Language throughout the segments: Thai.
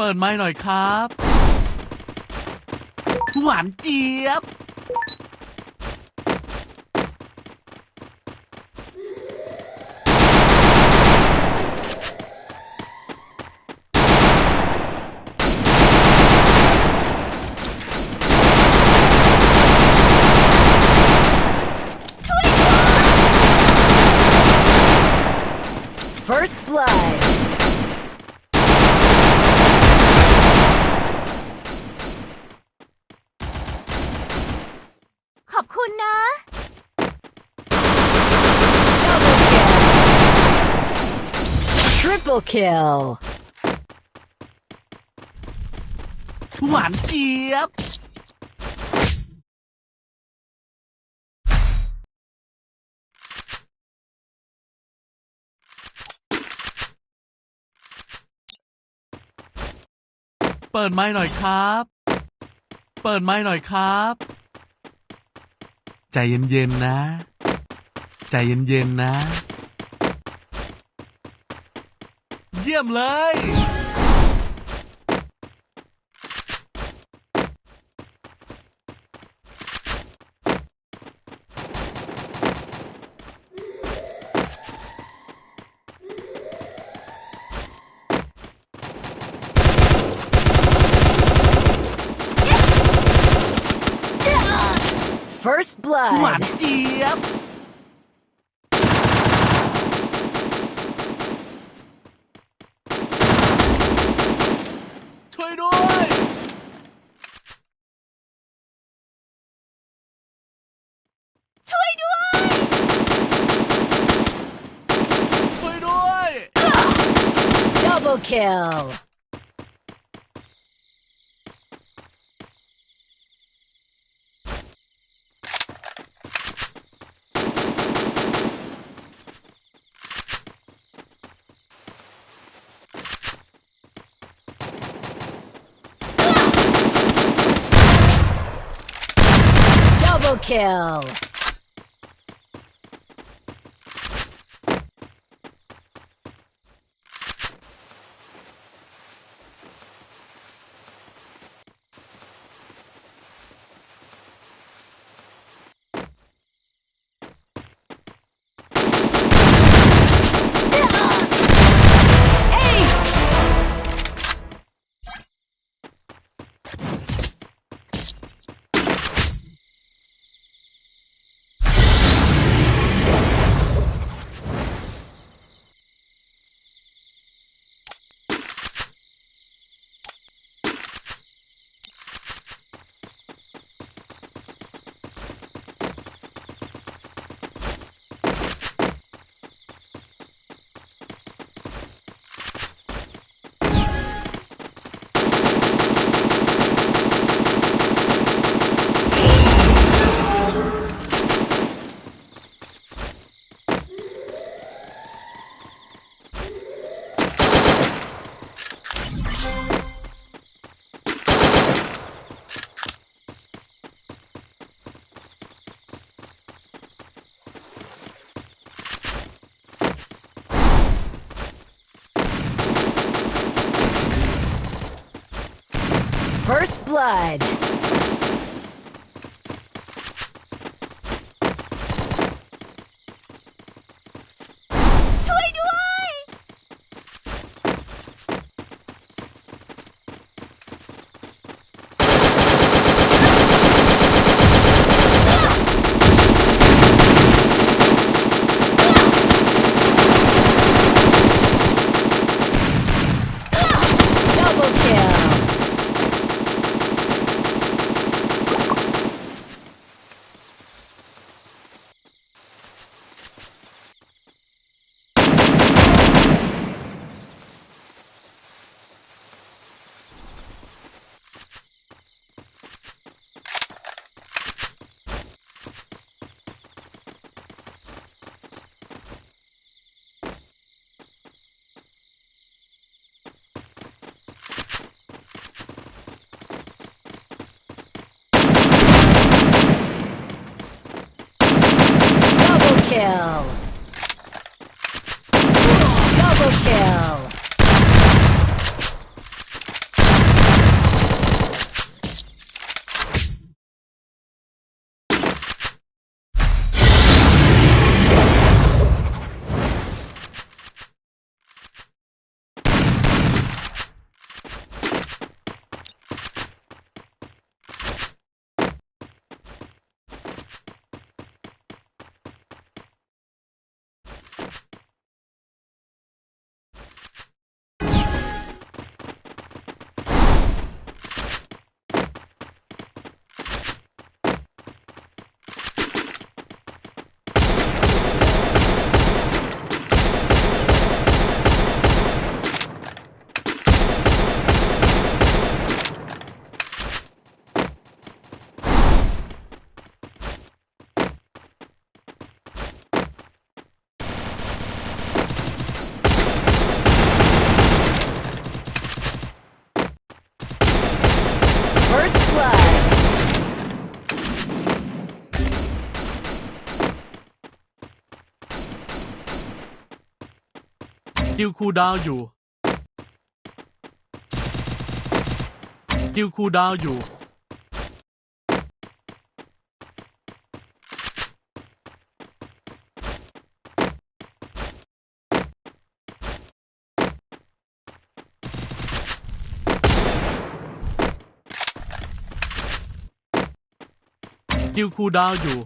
เปิดไม้หน่อยครับ หวานเจี๊ยบ First blood. ขอบคุณนะ Double kill. Triple kill. หวานเจี๊ยบ เปิดไม้หน่อยครับ เปิดไม้หน่อยครับ ใจเย็นๆนะ ใจเย็นๆนะ เยี่ยมเลย First หวาน blood. เจี๊ยบ Double kill. Double kill. First blood. Kill. Double kill. กิลคูดาวอยู่กิลคูดาวอยู่กิลคูดาวอยู่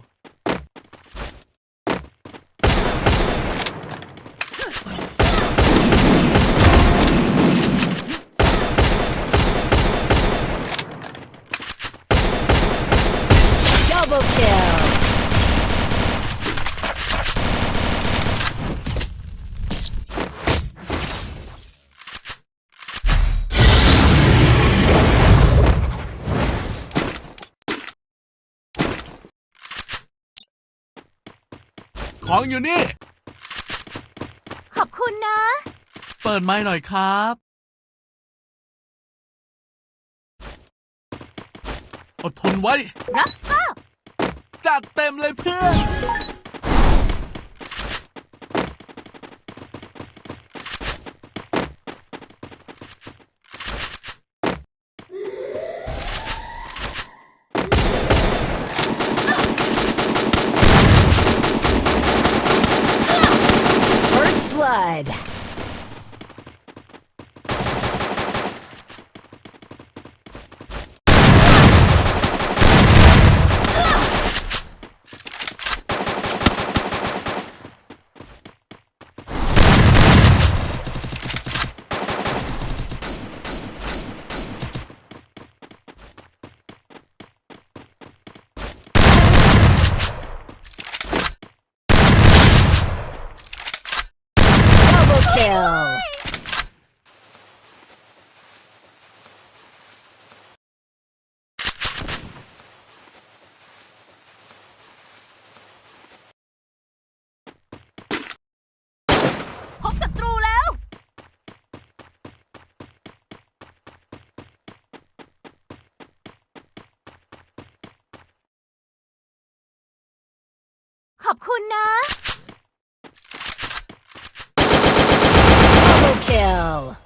Double kill. ของอยู่นี่ ขอบคุณนะ เปิดไม้หน่อยครับ อดทนไว้ รับทราบจัดเต็มเลยเพื่อน blood. Kill. พบ kill.